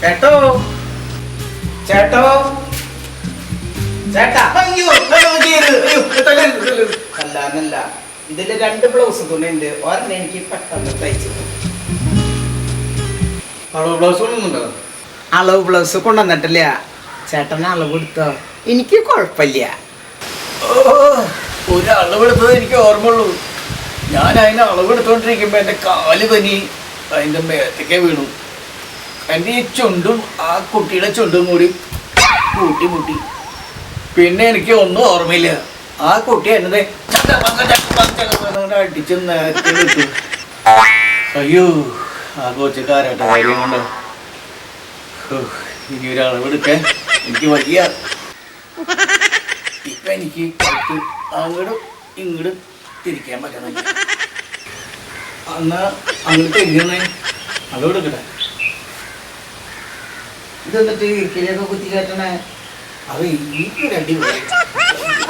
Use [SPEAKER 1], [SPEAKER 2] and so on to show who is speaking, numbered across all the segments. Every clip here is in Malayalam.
[SPEAKER 1] ചേട്ടോ? ചേട്ടോ? ചേട്ടാ അയ്യോ അയ്യോ, ചെയ്യരുത്. അയ്യോ, തല്ലരുത്, തല്ലരുത്. അല്ല ഇതിൽ രണ്ട് ബ്ലൗസ് തുണിയുണ്ട്. ഒരെണ്ണം എനിക്ക് പെട്ടെന്ന് തയ്ച്ചു
[SPEAKER 2] അളവ് ബ്ലൗസ് കൊണ്ടുണ്ടോ
[SPEAKER 1] അളവ് ബ്ലൗസ് കൊണ്ടുവന്നിട്ടില്ല. ചേട്ടന് അളവ് എടുത്തോ? എനിക്ക് കുഴപ്പമില്ല.
[SPEAKER 2] ഒരു അളവെടുത്തത് എനിക്ക് ഓർമ്മയുള്ളൂ. ഞാൻ അതിന് അളവെടുത്തോണ്ടിരിക്കുമ്പോ എന്റെ കാൽ പനി. അതിന്റെ മേത്തേക്ക് വീണു. എന്റെ ഈ ചുണ്ടും ആ കുട്ടിയുടെ ചുണ്ടും കൂടി കൂട്ടി മുട്ടി. പിന്നെ എനിക്ക് ഒന്നും ഓർമ്മയില്ല. ആ കുട്ടി എന്നത് അടിച്ച് നേരത്തെ വിട്ടു. അയ്യോ ആ കൊച്ചുകാരായിട്ട് കാര്യം കൊണ്ടോ? ഇനി ഒരു അളവെടുക്കാൻ എനിക്ക് വയ്യ. ഇപ്പൊ എനിക്ക് അങ്ങോട്ടും ഇങ്ങോട്ടും തിരിക്കാൻ പറ്റണില്ല അന്ന് അങ്ങോട്ട് തിരിഞ്ഞേ അളവെടുക്കട്ടെ
[SPEAKER 1] ഇതെന്നിട്ട് കിളിയൊക്കെ കുത്തി കയറ്റണേ.
[SPEAKER 2] അത് ഒരു അടിപൊളി.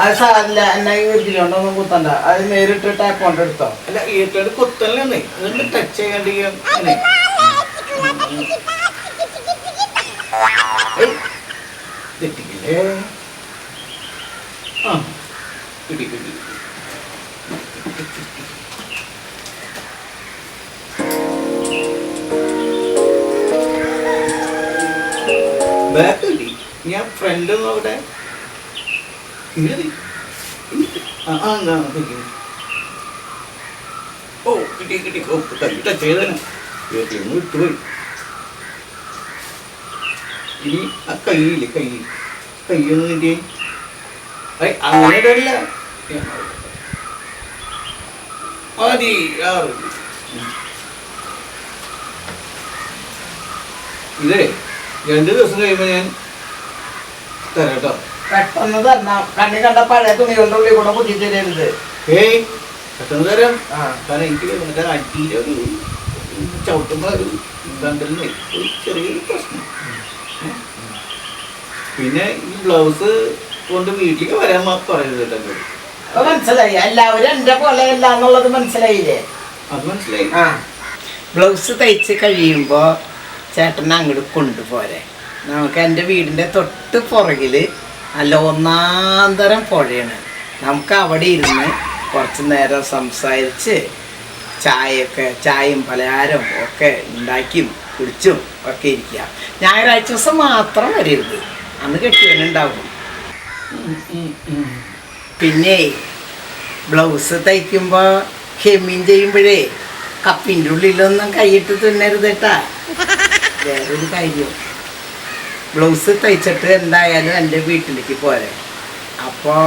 [SPEAKER 1] അത് സാറില്ല എന്നാ ഇതിലുണ്ടൊന്നും കുത്തണ്ട. അത് നേരിട്ട് ടാപ്പ് കൊണ്ട് എടുത്തോ?
[SPEAKER 2] അല്ല ഏറ്റവും കുത്തല്ലേ എന്നിട്ട് ടച്ച് ചെയ്യാണ്ട് അങ്ങനെ ഏയ്, തെറ്റിക്കില്ലേ? ആ കിട്ടി കിട്ടി. കിട്ടി ഞാൻ ഫ്രണ്ട് അവിടെ. ആ നോക്കി ഓ കിട്ടി കിട്ടി. ഓ കൈട്ട ചെയ്തന ഒന്ന് വിട്ടുപോയി ഇനി ആ കൈയില്ലേ കൈ കൈയൊന്നും കിട്ടിയേ. അങ്ങനെ ഇടല്ല മതി. ഇതേ. രണ്ട് ദിവസം കഴിയുമ്പോ ഞാൻ തരാം കേട്ടോ.
[SPEAKER 1] പെട്ടെന്ന് തന്നാ. കണ്ണി കണ്ട പഴയ തുണി ഉള്ളിൽ കൂടെ കുത്തി തരരുത്.
[SPEAKER 2] ഏയ് പെട്ടെന്ന് തരാം.
[SPEAKER 1] ആ.
[SPEAKER 2] കാരണം എനിക്ക് മറ്റേ അടിയിലെ ഒരു ചവിട്ടുമ്പോ ഒരു ബന്ധലിന് ഒരു ചെറിയൊരു പ്രശ്നം. പിന്നെ ഈ ബ്ലൗസ് കൊണ്ട് വീട്ടിലേക്ക് വരാൻ മാ- പറയരുത് കേട്ടോ.
[SPEAKER 1] അപ്പൊ മനസ്സിലായി. എല്ലാവരും എന്റെ പോലെ അല്ല എന്നുള്ളത് മനസ്സിലായില്ലേ?
[SPEAKER 2] അത് മനസ്സിലായി.
[SPEAKER 1] ആ. ബ്ലൗസ് തയ്ച്ച് കഴിയുമ്പോൾ ചേട്ടനെ അങ്ങോട്ട് കൊണ്ടുപോരെ. നമുക്ക് എന്റെ വീടിന്റെ തൊട്ട് പുറകിൽ നല്ല ഒന്നാന്തരം പുഴയാണ്. നമുക്ക് അവിടെ ഇരുന്ന് കുറച്ച് നേരം സംസാരിച്ച് ചായയൊക്കെ ചായയും പലഹാരവും ഒക്കെ ഉണ്ടാക്കിയും കുടിച്ചും ഒക്കെ ഇരിക്കുക. ഞായറാഴ്ച ദിവസം മാത്രം വരരുത്. അന്ന്
[SPEAKER 2] ഉം.
[SPEAKER 1] പിന്നെ ബ്ലൗസ് തയ്ക്കുമ്പോൾ ഹെമ്മിൻ ചെയ്യുമ്പോഴേ കപ്പിന്റെ ഉള്ളിലൊന്നും കൈയിട്ട് തിന്നരുത് കേട്ടാ. വേറൊരു കാര്യം. ബ്ലൗസ് തയ്ച്ചിട്ട് എന്തായാലും എന്റെ വീട്ടിലേക്ക് പോരെ. അപ്പോൾ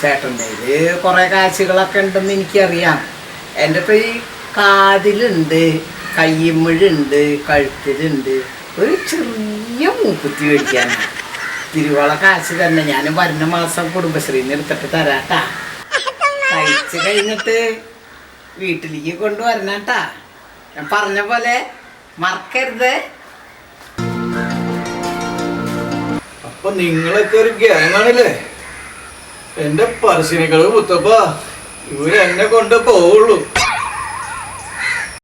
[SPEAKER 1] ചേട്ടന്റെ കയ്യിൽ കുറേ കാശുകളൊക്കെ ഉണ്ടെന്ന് എനിക്കറിയാം. എന്റെ ഇപ്പോൾ ഈ കാതിലുണ്ട് കയ്യമ്മഴുണ്ട് കഴുത്തിലുണ്ട്. ഒരു ചെറിയ മൂക്കുത്തി മേടിക്കാനാണ് തിരുവോള കാശ് തന്നെ ഞാൻ വരുന്ന മാസം കുടുംബശ്രീന്ന് എടുത്തിട്ട് തരാട്ടാ. തയ്ച്ച് കഴിഞ്ഞിട്ട് വീട്ടിലേക്ക് കൊണ്ടുവരണട്ടാ. ഞാൻ പറഞ്ഞ പോലെ മറക്കരുത്.
[SPEAKER 2] അപ്പൊ നിങ്ങളൊക്കെ ഒരു ഗ്യാങ്ങാണല്ലേ എന്റെ പറശ്ശിനികൾ മുത്തപ്പ ഇവരെന്നെ കൊണ്ട് പോവുള്ളൂ.